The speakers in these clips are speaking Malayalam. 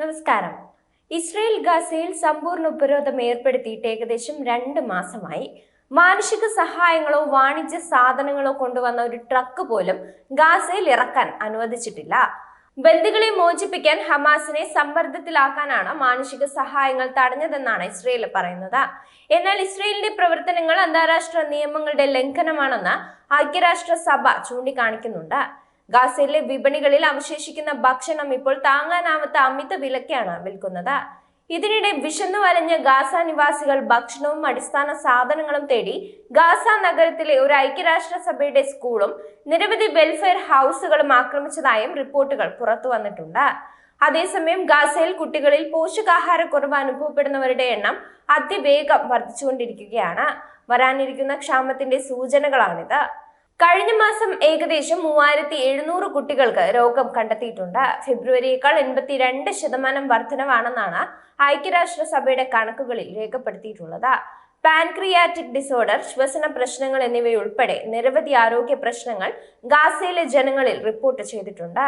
നമസ്കാരം. ഇസ്രയേൽ ഗാസയിൽ സമ്പൂർണ ഉപരോധം ഏർപ്പെടുത്തിയിട്ട് ഏകദേശം രണ്ട് മാസമായി. മാനുഷിക സഹായങ്ങളോ വാണിജ്യ സാധനങ്ങളോ കൊണ്ടുവന്ന ഒരു ട്രക്ക് പോലും ഗാസയിൽ ഇറക്കാൻ അനുവദിച്ചിട്ടില്ല. ബന്ദികളെ മോചിപ്പിക്കാൻ ഹമാസിനെ സമ്മർദ്ദത്തിലാക്കാനാണ് മാനുഷിക സഹായങ്ങൾ തടഞ്ഞതെന്നാണ് ഇസ്രയേൽ പറയുന്നത്. എന്നാൽ ഇസ്രയേലിന്റെ പ്രവർത്തനങ്ങൾ അന്താരാഷ്ട്ര നിയമങ്ങളുടെ ലംഘനമാണെന്ന് ഐക്യരാഷ്ട്ര സഭ ചൂണ്ടിക്കാണിക്കുന്നുണ്ട്. ഗാസയിലെ വിപണികളിൽ അവശേഷിക്കുന്ന ഭക്ഷണം ഇപ്പോൾ താങ്ങാനാവാത്ത അമിത വിലക്കാണ് വിൽക്കുന്നത്. ഇതിനിടെ വിശന്നു വലഞ്ഞ ഗാസ നിവാസികൾ ഭക്ഷണവും അടിസ്ഥാന സാധനങ്ങളും തേടി ഗാസ നഗരത്തിലെ ഒരു ഐക്യരാഷ്ട്ര സഭയുടെ സ്കൂളും നിരവധി വെൽഫെയർ ഹൗസുകളും ആക്രമിച്ചതായും റിപ്പോർട്ടുകൾ പുറത്തു വന്നിട്ടുണ്ട്. അതേസമയം ഗാസയിൽ കുട്ടികളിൽ പോഷകാഹാരക്കുറവ് അനുഭവപ്പെടുന്നവരുടെ എണ്ണം അതിവേഗം വർദ്ധിച്ചുകൊണ്ടിരിക്കുകയാണ്. വരാനിരിക്കുന്ന ക്ഷാമത്തിന്റെ സൂചനകളാണിത്. കഴിഞ്ഞ മാസം ഏകദേശം മൂവായിരത്തി എഴുന്നൂറ് കുട്ടികൾക്ക് രോഗം കണ്ടെത്തിയിട്ടുണ്ട്. ഫെബ്രുവരിയേക്കാൾ എൺപത്തിരണ്ട് ശതമാനം വർധനവാണെന്നാണ് ഐക്യരാഷ്ട്രസഭയുടെ കണക്കുകളിൽ രേഖപ്പെടുത്തിയിട്ടുള്ളത്. പാൻക്രിയാറ്റിക് ഡിസോർഡർ ശ്വസന പ്രശ്നങ്ങൾ എന്നിവയുൾപ്പെടെ നിരവധി ആരോഗ്യ പ്രശ്നങ്ങൾ ഗാസയിലെ ജനങ്ങളിൽ റിപ്പോർട്ട് ചെയ്തിട്ടുണ്ട്.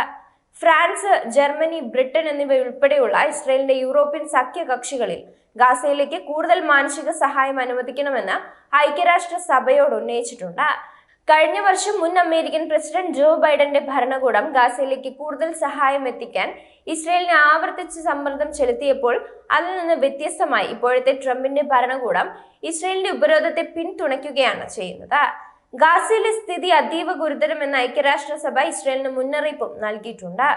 ഫ്രാൻസ് ജർമ്മനി ബ്രിട്ടൻ എന്നിവയുൾപ്പെടെയുള്ള ഇസ്രയേലിന്റെ യൂറോപ്യൻ സഖ്യകക്ഷികളിൽ ഗാസയിലേക്ക് കൂടുതൽ മാനുഷിക സഹായം അനുവദിക്കണമെന്ന് ഐക്യരാഷ്ട്ര സഭയോട് ഉന്നയിച്ചിട്ടുണ്ട്. കഴിഞ്ഞ വർഷം മുൻ അമേരിക്കൻ പ്രസിഡന്റ് ജോ ബൈഡന്റെ ഭരണകൂടം ഗാസയിലേക്ക് കൂടുതൽ സഹായം എത്തിക്കാൻ ഇസ്രയേലിനെ ആവർത്തിച്ച് സമ്മർദ്ദം ചെലുത്തിയപ്പോൾ അതിൽ നിന്ന് വ്യത്യസ്തമായി ഇപ്പോഴത്തെ ട്രംപിന്റെ ഭരണകൂടം ഇസ്രയേലിന്റെ ഉപരോധത്തെ പിന്തുണയ്ക്കുകയാണ് ചെയ്യുന്നത്. ഗാസയിലെ സ്ഥിതി അതീവ ഗുരുതരമെന്ന് ഐക്യരാഷ്ട്രസഭ ഇസ്രയേലിന് മുന്നറിയിപ്പും നൽകിയിട്ടുണ്ട്.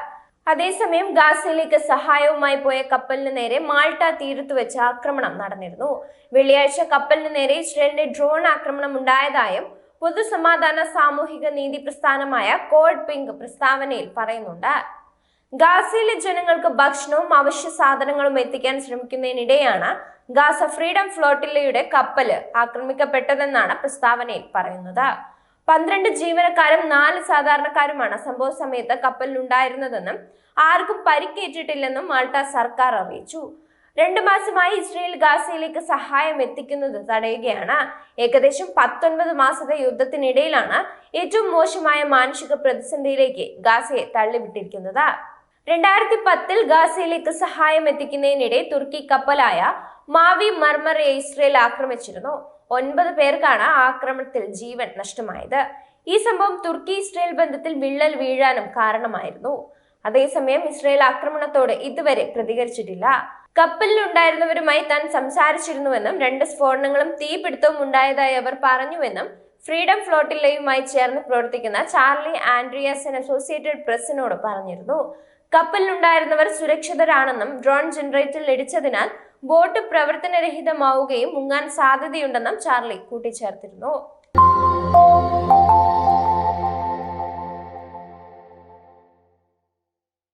അതേസമയം ഗാസയിലേക്ക് സഹായവുമായി പോയ കപ്പലിന് നേരെ മാൾട്ട തീരത്ത് വെച്ച് ആക്രമണം നടന്നിരുന്നു. വെള്ളിയാഴ്ച കപ്പലിന് നേരെ ഇസ്രയേലിന്റെ ഡ്രോൺ ആക്രമണം ഉണ്ടായതായും പൊതുസമാധാന സാമൂഹിക നീതി പ്രസ്ഥാനമായ കോഡ് പിങ്ക് പ്രസ്താവനയിൽ പറയുന്നുണ്ട്. ഗാസയിലെ ജനങ്ങൾക്ക് ഭക്ഷണവും അവശ്യ സാധനങ്ങളും എത്തിക്കാൻ ശ്രമിക്കുന്നതിനിടെയാണ് ഗാസ ഫ്രീഡം ഫ്ലോട്ടില്ലയുടെ കപ്പൽ ആക്രമിക്കപ്പെട്ടതെന്നാണ് പ്രസ്താവനയിൽ പറയുന്നത്. പന്ത്രണ്ട് ജീവനക്കാരും നാല് സാധാരണക്കാരുമാണ് സംഭവ സമയത്ത് കപ്പലിലുണ്ടായിരുന്നതെന്നും ആർക്കും പരിക്കേറ്റിട്ടില്ലെന്നും മാൾട്ട സർക്കാർ അറിയിച്ചു. രണ്ടു മാസമായി ഇസ്രയേൽ ഗാസയിലേക്ക് സഹായം എത്തിക്കുന്നത് തടയുകയാണ്. ഏകദേശം പത്തൊൻപത് മാസത്തെ യുദ്ധത്തിനിടയിലാണ് ഏറ്റവും മോശമായ മാനുഷിക പ്രതിസന്ധിയിലേക്ക് ഗാസയെ തള്ളിവിട്ടിരിക്കുന്നത്. രണ്ടായിരത്തി പത്തിൽ ഗാസയിലേക്ക് സഹായം എത്തിക്കുന്നതിനിടെ തുർക്കി കപ്പലായ മാവി മർമറെ ഇസ്രയേൽ ആക്രമിച്ചിരുന്നു. ഒൻപത് പേർക്കാണ് ആക്രമണത്തിൽ ജീവൻ നഷ്ടമായത്. ഈ സംഭവം തുർക്കി ഇസ്രയേൽ ബന്ധത്തിൽ വിള്ളൽ വീഴാനും കാരണമായിരുന്നു. അതേസമയം ഇസ്രയേൽ ആക്രമണത്തോട് ഇതുവരെ പ്രതികരിച്ചിട്ടില്ല. കപ്പലിലുണ്ടായിരുന്നവരുമായി താൻ സംസാരിച്ചിരുന്നുവെന്നും രണ്ട് സ്ഫോടനങ്ങളും തീപിടുത്തവും ഉണ്ടായതായി അവർ പറഞ്ഞുവെന്നും ഫ്രീഡം ഫ്ലോട്ടില്ലയുമായി ചേർന്ന് പ്രവർത്തിക്കുന്ന ചാർലി ആൻഡ്രിയാസൻ അസോസിയേറ്റഡ് പ്രസിനോട് പറഞ്ഞിരുന്നു. കപ്പലിലുണ്ടായിരുന്നവർ സുരക്ഷിതരാണെന്നും ഡ്രോൺ ജനറേറ്ററിൽ ഇടിച്ചതിനാൽ ബോട്ട് പ്രവർത്തനരഹിതമാവുകയും മുങ്ങാൻ സാധ്യതയുണ്ടെന്നും ചാർലി കൂട്ടിച്ചേർത്തിരുന്നു.